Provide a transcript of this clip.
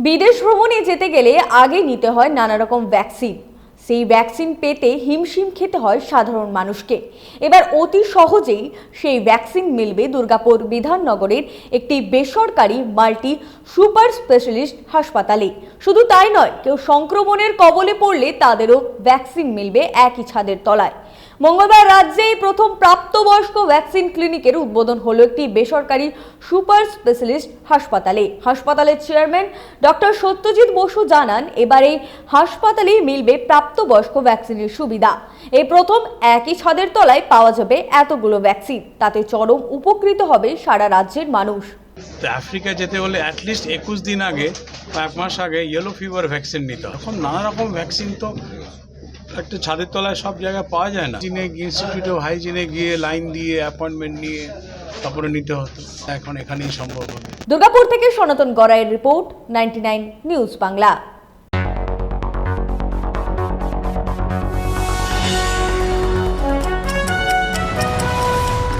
বিদেশ ভ্রমণে যেতে গেলে আগে নিতে হয় নানা রকম ভ্যাকসিন সেই ভ্যাকসিন পেতে হিমশিম খেতে হয় সাধারণ মানুষকে। এবার অতি সহজেই সেই ভ্যাকসিন মিলবে দুর্গাপুর বিধাননগরের একটি বেসরকারি মাল্টি সুপার স্পেশালিস্ট হাসপাতালে। শুধু তাই নয়, কেউ সংক্রমণের কবলে পড়লে তাদেরও ভ্যাকসিন মিলবে একই ছাদের তলায়। মঙ্গলবার রাজ্যে প্রথম প্রাপ্তবয়স্ক ভ্যাকসিন ক্লিনিকের উদ্বোধন হলো একটি বেসরকারি সুপার স্পেশালিস্ট হাসপাতালে। হাসপাতালের চেয়ারম্যান ডক্টর সত্যজিৎ বসু জানান এবার হাসপাতালে মিলবে প্রাপ্তবয়স্ক ভ্যাকসিনের সুবিধা। এই প্রথম একই ছাদের তলায় পাওয়া যাবে এতগুলো ভ্যাকসিন তাতে চরম উপকৃত হবে সারা রাজ্যের মানুষ। আফ্রিকা যেতে হলে অ্যাটলিস্ট একুশ দিন আগে এক মাস আগে ইয়েলো ফিভার ভ্যাকসিন নিতে এখন নানা রকম ভ্যাকসিন তো একটা ছাদের তলায় সব জায়গায় পাওয়া যায় না। জিনে ইনস্টিটিউট অফ হাইজিনে গিয়ে লাইন দিয়ে অ্যাপয়েন্টমেন্ট নিয়ে তারপরে নিতে হতো। এখন এখানেই সম্ভব হবে। দুর্গাপুর থেকে সনাতন গড়াইয়ের রিপোর্ট নাইনটি নিউজ বাংলা।